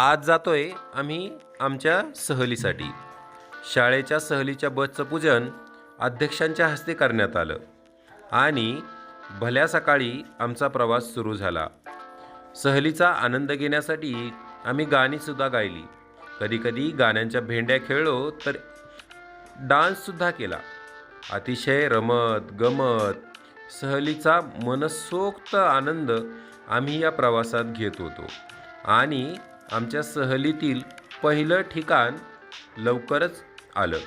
आज जातोय आम्ही आमच्या सहलीसाठी. शाळेच्या सहलीच्या बसचं पूजन अध्यक्षांच्या हस्ते करण्यात आलं आणि भल्या सकाळी आमचा प्रवास सुरू झाला. सहलीचा आनंद घेण्यासाठी आम्ही गाणीसुद्धा गायली. कधीकधी गाण्यांच्या भेंड्या खेळलो तर डान्ससुद्धा केला. अतिशय रमत गमत सहलीचा मनसोक्त आनंद आम्ही या प्रवासात घेत होतो. आणि आमच्या सहलीतील पहिलं ठिकाण लवकरच आलं.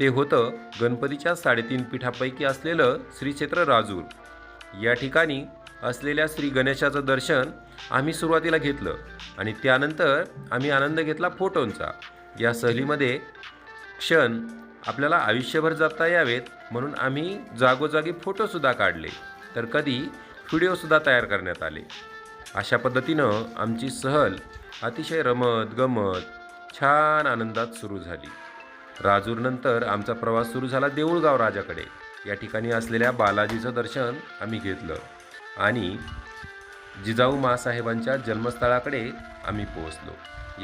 ते होतं गणपतीच्या साडेतीन पीठापैकी असलेलं श्रीक्षेत्र राजूर. या ठिकाणी असलेल्या श्री गणेशाचं दर्शन आम्ही सुरुवातीला घेतलं आणि त्यानंतर आम्ही आनंद घेतला फोटोंचा. या सहलीमध्ये क्षण आपल्याला आयुष्यभर जगता यावेत म्हणून आम्ही जागोजागी फोटोसुद्धा काढले. तर कधी व्हिडिओसुद्धा तयार करण्यात आले. अशा पद्धतीनं आमची सहल अतिशय रमत गमत छान आनंदात सुरू झाली. राजूरनंतर आमचा प्रवास सुरू झाला देऊळगाव राजाकडे. या ठिकाणी असलेल्या बालाजीचं दर्शन आम्ही घेतलं आणि जिजाऊ मासाहेबांच्या जन्मस्थळाकडे आम्ही पोहोचलो.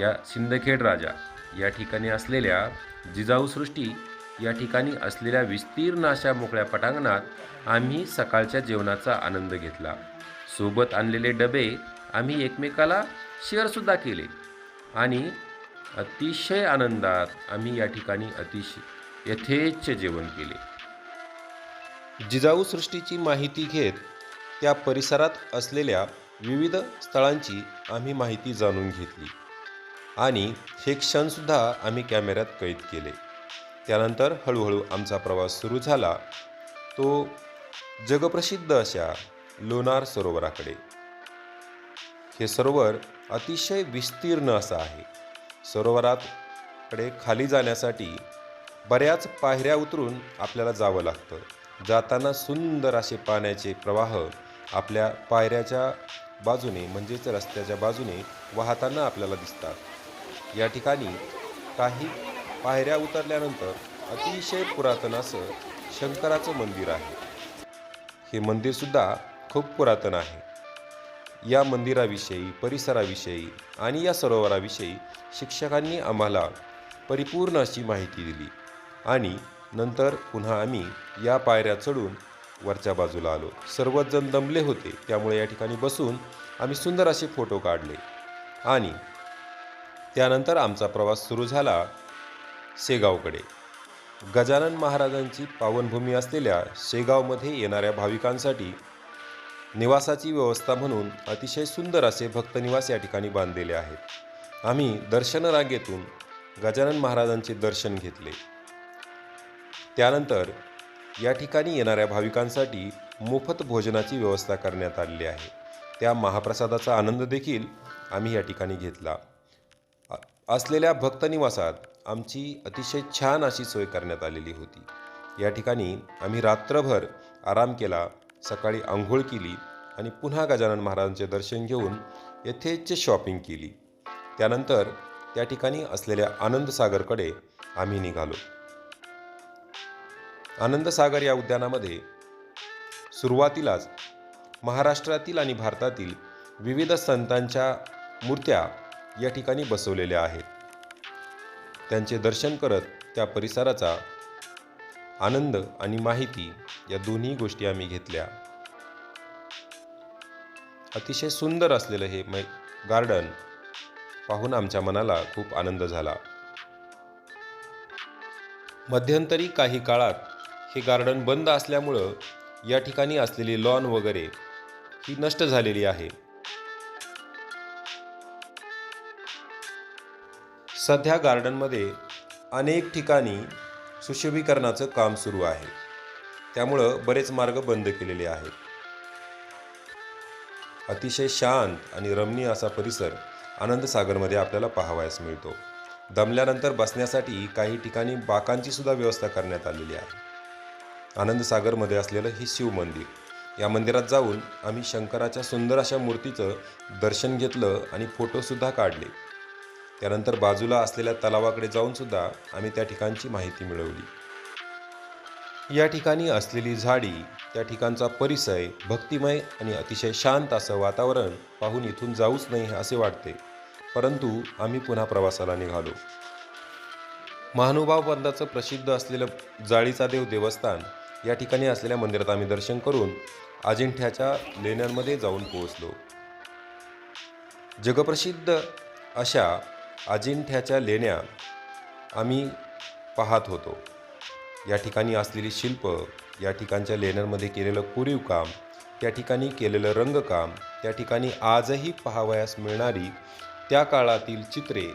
या सिंदखेड राजा या ठिकाणी असलेल्या जिजाऊ सृष्टी या ठिकाणी असलेल्या विस्तीर्ण अशा मोकळ्या पटांगणात आम्ही सकाळच्या जेवणाचा आनंद घेतला. सोबत आणलेले डबे आम्ही एकमेकाला शेअरसुद्धा केले. आणि अतिशय आनंदात आम्ही या ठिकाणी अतिशय यथेच्छ जेवण केले. जिजाऊ सृष्टीची माहिती घेत त्या परिसरात असलेल्या विविध स्थळांची आम्ही माहिती जाणून घेतली. आणि हे क्षणसुद्धा आम्ही कॅमेऱ्यात कैद केले. त्यानंतर हळूहळू आमचा प्रवास सुरू झाला. तो जगप्रसिद्ध अशा लोणार सरोवराकडे. हे सरोवर अतिशय विस्तीर्ण असं आहे. सरोवराकडे खाली जाण्यासाठी बऱ्याच पायऱ्या उतरून आपल्याला जावं लागतं. जाताना सुंदर असे पाण्याचे प्रवाह आपल्या पायऱ्याच्या बाजूने म्हणजेच रस्त्याच्या बाजूने वाहताना आपल्याला दिसतात. या ठिकाणी काही पायऱ्या उतरल्यानंतर अतिशय पुरातन असं शंकराचं मंदिर आहे. हे मंदिरसुद्धा खूप पुरातन आहे. या मंदिराविषयी परिसराविषयी आणि या सरोवराविषयी शिक्षकांनी आम्हाला परिपूर्ण अशी माहिती दिली आणि नंतर पुन्हा आम्ही या पायऱ्या चढून वरच्या बाजूला आलो. सर्वच जण दमले होते त्यामुळे या ठिकाणी बसून आम्ही सुंदर असे फोटो काढले आणि त्यानंतर आमचा प्रवास सुरू झाला शेगावकडे. गजानन महाराजांची पावनभूमी असलेल्या शेगावमध्ये येणाऱ्या भाविकांसाठी निवासाची व्यवस्था म्हणून अतिशय सुंदर असे भक्तनिवास या ठिकाणी बांधलेले आहेत. आम्ही दर्शन रांगेतून गजानन महाराजांचे दर्शन घेतले. त्यानंतर या ठिकाणी येणाऱ्या भाविकांसाठी मोफत भोजनाची व्यवस्था करण्यात आलेली आहे. त्या महाप्रसादाचा आनंद देखील आम्ही या ठिकाणी घेतला. असलेल्या भक्तनिवासात आमची अतिशय छान अशी सोय करण्यात आलेली होती. या ठिकाणी आम्ही रात्रभर आराम केला सकाळी आंघोळ केली आणि पुन्हा गजानन महाराजांचे दर्शन घेऊन यथेच शॉपिंग केली. त्यानंतर त्या ठिकाणी असलेल्या आनंदसागरकडे आम्ही निघालो. आनंदसागर या उद्यानामध्ये सुरुवातीलाच महाराष्ट्रातील आणि भारतातील विविध संतांच्या मूर्त्या या ठिकाणी बसवलेल्या आहेत. त्यांचे दर्शन करत त्या परिसराचा आनंद आणि माहिती या दोन्ही गोष्टी आम्ही घेतल्या. अतिशय सुंदर असलेलं हे मै गार्डन पाहून आमच्या मनाला खूप आनंद झाला. मध्यंतरी काही काळात हे गार्डन बंद असल्यामुळं या ठिकाणी असलेली लॉन वगैरे ही नष्ट झालेली आहे. सध्या गार्डनमध्ये अनेक ठिकाणी सुशोभीकरणाचं काम सुरू आहे. त्यामुळं बरेच मार्ग बंद केलेले आहेत. अतिशय शांत आणि रमणीय असा परिसर आनंदसागरमध्ये आपल्याला पाहावयास मिळतो. दमल्यानंतर बसण्यासाठी काही ठिकाणी बाकांची सुद्धा व्यवस्था करण्यात आलेली आहे. आनंदसागरमध्ये असलेलं हे शिव मंदिर. या मंदिरात जाऊन आम्ही शंकराच्या सुंदर अशा मूर्तीचं दर्शन घेतलं आणि फोटोसुद्धा काढले. त्यानंतर बाजूला असलेल्या तलावाकडे जाऊनसुद्धा आम्ही त्या ठिकाणची माहिती मिळवली. या ठिकाणी असलेली झाडी त्या ठिकाणचा परिसर भक्तिमय आणि अतिशय शांत असं वातावरण पाहून इथून जाऊच नाही असे वाटते. परंतु आम्ही पुन्हा प्रवासाला निघालो. महानुभाव पंथाचं प्रसिद्ध असलेलं जाळीचा देव देवस्थान या ठिकाणी असलेल्या मंदिरात आम्ही दर्शन करून अजिंठ्याच्या लेण्यांमध्ये जाऊन पोहोचलो. जगप्रसिद्ध अशा अजिंठ्याच्या लेण्या आम्ही पाहत होतो. या ठिकाणी असलेली शिल्प या ठिकाणच्या लेण्यांमध्ये केलेलं कोरीव काम त्या ठिकाणी केलेलं रंगकाम त्या ठिकाणी आजही पाहावयास मिळणारी त्या काळातील चित्रे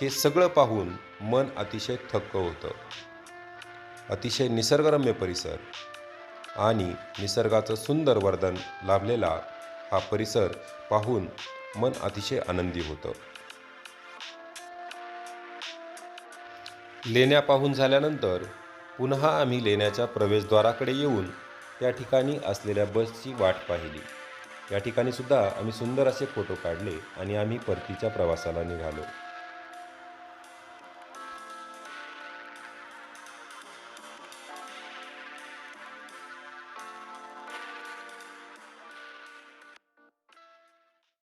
हे सगळं पाहून मन अतिशय थक्क होतं. अतिशय निसर्गरम्य परिसर आणि निसर्गाचं सुंदर वर्धन लाभलेला हा परिसर पाहून मन अतिशय आनंदी होतं. लेण्या पाहून झाल्यानंतर पुन्हा आम्ही लेण्याच्या प्रवेशद्वाराकडे येऊन त्या ठिकाणी असलेल्या बसची वाट पाहिली. या ठिकाणी सुद्धा आम्ही सुंदर असे फोटो काढले आणि आम्ही परतीच्या प्रवासाला निघालो.